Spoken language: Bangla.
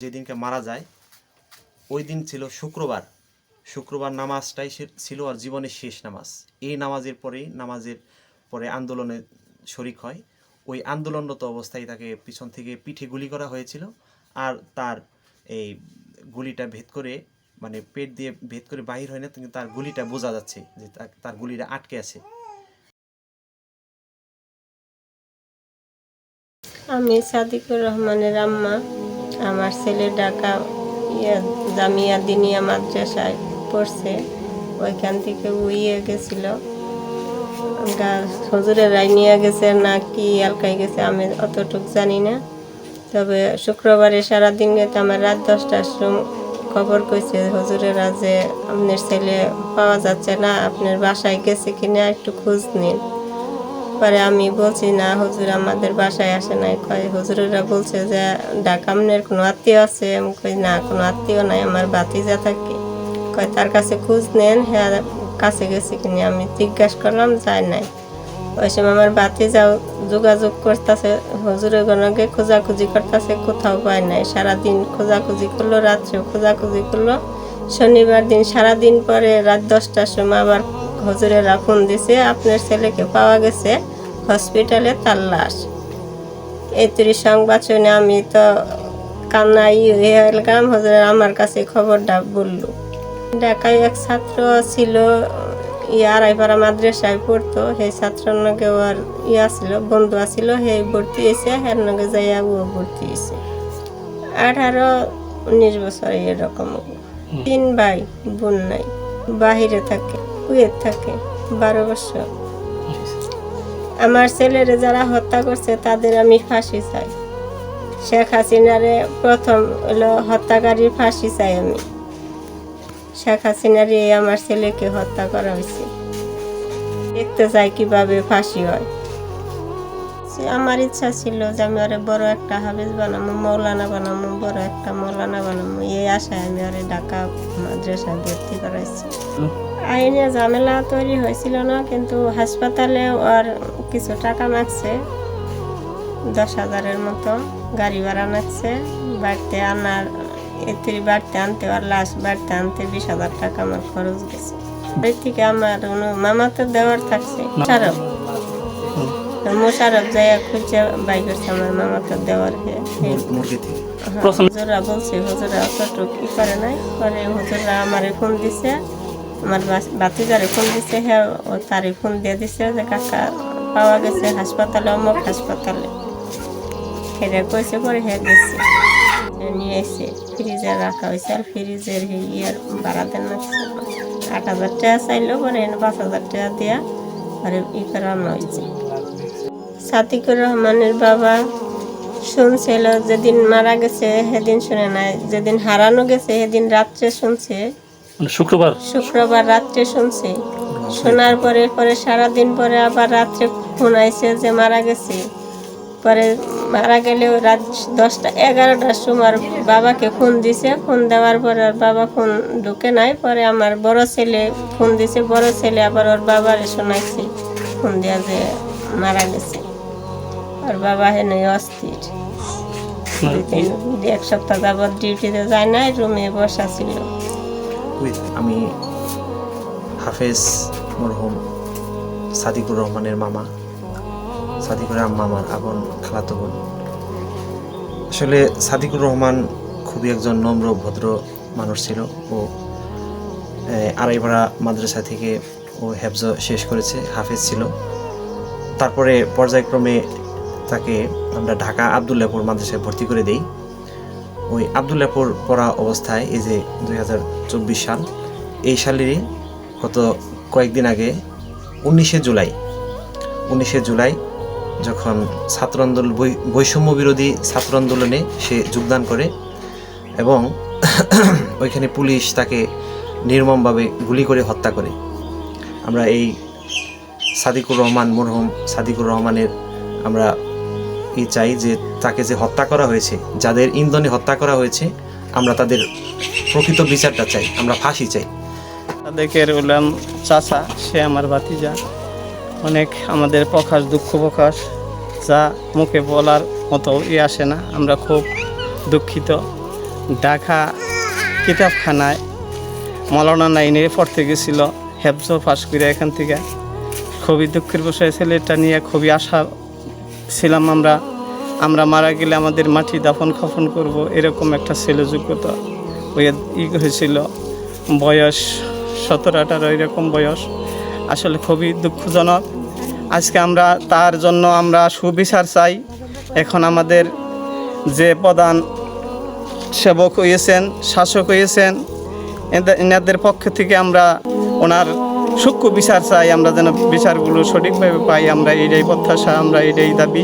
যেদিনকে মারা যায়, ওই দিন ছিল শুক্রবার। শুক্রবার নামাজটাই ছিল আর জীবনের শেষ নামাজ। এই নামাজের পরেই, নামাজের পরে আন্দোলনে শরিক হয়। ওই আন্দোলনরত অবস্থায় তাকে পিছন থেকে পিঠে গুলি করা হয়েছিল আর তার এই গুলিটা ভেদ করে মানে পেট দিয়ে ভেদ করে বাহির হয় না, কিন্তু তার গুলিটা বোঝা যাচ্ছে যে তার- গুলিটা আটকে আছে। আমি সাদিকুর রহমানের আম্মা। আমার ছেলে ঢাকা ইয়া, জামিয়া দিনিয়া মাদ্রাসায় পড়ছে, ওইখান থেকে উইয়ে গেছিল। গা- হুজুরেরাই নিয়ে গেছে না কি এলকাই গেছে আমি অতটুক জানি না। তবে শুক্রবারে সারাদিন গেছে আমার রাত দশটার সময় খবর কইছে হুজুরেরা যে আপনার ছেলে পাওয়া যাচ্ছে না, আপনার বাসায় গেছে কিনা একটু খোঁজ নিন। পরে, আমি বলছি, না, হুজুর আমাদের বাসায় আসে নাই। কয়, হুজুরেরা বলছে যে ডাকামনের কোনো আত্মীয় আছে? আমি কই, না, কোনো আত্মীয় নাই, আমার বাতিজা থাকে। কয়, তার কাছে খোঁজ নেন হ্যাঁ কাছে গেছে কিনা আমি জিজ্ঞাসা করলাম, যায় নাই। ওই সময় আমার বাতিজাও যোগাযোগ করতেছে, হুজুরের গণকে খোঁজাখুঁজি করতেছে, কোথাও পায় নাই। সারাদিন খোঁজাখুঁজি করল, রাত্রেও খোঁজাখুঁজি করল। শনিবার দিন, সারাদিন পরে রাত দশটার সময় আবার হুজুরেরা ফোন দিছে, আপনার ছেলেকে পাওয়া গেছে। হসপিটালে তার লাশ। এই তুরি সংবাদ শুনে আমি তো কান্নাই হয়ে গেলাম হুজুরের আমার কাছে খবরটা বলল। ঢাকায় এক ছাত্র ছিল আড়াইপাড়া মাদ্রাসায় পড়তো সেই ছাত্রর নগে ওর ইয়া ছিল বন্ধু আছিল সেই ভর্তি হয়েছে হের নগে যাইয়া ও ভর্তি হয়েছে। আঠারো উনিশ বছর এরকম তিন ভাই বোন নাই বাহিরে থাকে কুয়েত থাকে বারো বছর। আমার ছেলেরে যারা হত্যা করছে, তাদের আমি ফাঁসি চাই। শেখ হাসিনারে প্রথম হলো হত্যাকারীর ফাঁসি চাই আমি। শেখ হাসিনারই আমার ছেলেকে হত্যা করা হয়েছে। দেখতে চাই কীভাবে ফাঁসি হয়। আমার ইচ্ছা ছিল যে আমি আরে বড় একটা হাফিজ বানাবো মৌলানা বানাবো বড় একটা মৌলানা বানাবো এই আশায় আমি আরে ঢাকা মাদ্রাসায় ভর্তি করাইছি। আইনে ঝামেলা তৈরি হয়েছিল না কিন্তু হাসপাতালে ওর কিছু টাকা মাগছে। দশ হাজারের মতো গাড়ি ভাড়া নাকছে বাড়িতে আনার এতে বাড়িতে আনতে আর লাশ বাড়িতে আনতে বিশ হাজার টাকা আমার খরচ গেছে। বাড়ি থেকে আমার মামা তো দেওয়ার থাকছে। মোশারফ মোশারফ যাইয়া খুঁজে বাই করছে আমার মামা তো দেওয়ার মুরগি হুজুরা বলছে হুজুরা অতটুকু কি করে নাই। পরে হুজুরা আমারে ফোন দিছে। আমার বাস- ভাতিজারে ফোন দিছে হ্যাঁ ও তারে ফোন দিয়ে দিছে যে, কাকা, পাওয়া গেছে হাসপাতালে, অমুক হাসপাতালে। হেরে কইছে, পরে হ্যাঁ গেছে নিয়ে এসে ফ্রিজে রাখা হয়েছে আর ফ্রিজের ইয়ার ভাড়া দেন আট হাজার টাকা চাইলো, পরে পাঁচ হাজার টাকা দিয়া আর ই করানো হয়েছে সাতিকুর রহমানের বাবা শুনছিল, যেদিন মারা গেছে, সেদিন শুনে নাই। যেদিন হারানো গেছে, সেদিন রাত্রে শুনছে। মানে শুক্রবার। শুক্রবার রাত্রে শুনছে। শোনার পরে পরে সারাদিন পরে আবার রাত্রে ফোন আইছে যে মারা গেছে। পরে মারা গেলেও রাত দশটা এগারোটার সময় বাবাকে ফোন দিছে। ফোন দেওয়ার পরে ওর বাবা ফোন ঢুকে নাই। পরে আমার বড় ছেলে ফোন দিছে। বড় ছেলে আবার ওর বাবারে শোনাইছে ফোন দেওয়া যে মারা গেছে। ওর বাবা হেন অস্থির। দুই এক সপ্তাহ যাবৎ ডিউটিতে যায় নাই রুমে বসা ছিল। উইথ আমি হাফেজ মরহুম সাদিকুর রহমানের মামা সাদিকুর আম্মা আমার আপন খালাতো বোন। আসলে সাদিকুর রহমান খুবই একজন নম্র ভদ্র মানুষ ছিল। ও আহ, আড়াইপাড়া মাদ্রাসা থেকে ও হেফজ শেষ করেছে হাফেজ ছিল। তারপরে পর্যায়ক্রমে তাকে আমরা ঢাকা আবদুল্লাপুর মাদ্রাসায় ভর্তি করে দেই। ওই আবদুল্লাপুর পড়া অবস্থায়, এই যে দু হাজার চব্বিশ সাল, এই সালেরই গত কয়েকদিন আগে উনিশে জুলাই উনিশে জুলাই যখন ছাত্র আন্দোলন বৈষম্য বিরোধী ছাত্র আন্দোলনে সে যোগদান করে এবং ওইখানে পুলিশ তাকে নির্মমভাবে গুলি করে হত্যা করে। আমরা এই সাদিকুর রহমান, মরহুম সাদিকুর রহমানের আমরা চাই যে তাকে যে হত্যা করা হয়েছে, যাদের ইন্ধনে হত্যা করা হয়েছে, আমরা তাদের প্রকৃত বিচারটা চাই, আমরা ফাঁসি চাই। তাদেরকে উলাম চাচা, সে আমার ভাতিজা। অনেক আমাদের প্রকাশ, দুঃখ প্রকাশ, যা মুখে বলার মতো ই আসে না। আমরা খুব দুঃখিত। ঢাকা কিতাবখানায় মৌলানা নাইনে পড়তে গেছিল, হেফজ পাশ করে এখান থেকে। খুবই দুঃখের বিষয়, ছেলেটা নিয়ে খুবই আশা ছিলাম আমরা আমরা মারা গেলে আমাদের মাটি দাফন খফন করব, এরকম একটা ছেলে যোগ্যতা। ওই ই হয়েছিল বয়স সতেরো, আঠারো, এরকম বয়স। আসলে খুবই দুঃখজনক। আজকে আমরা তার জন্য আমরা সুবিচার চাই। এখন আমাদের যে প্রধান সেবক হয়েছেন, শাসক হয়েছেন এদের- এনাদের পক্ষ থেকে আমরা ওনার সূক্ষ্ম বিচার চাই আমরা যেন বিচারগুলো সঠিকভাবে পাই আমরা এটাই প্রত্যাশা আমরা এটাই দাবি।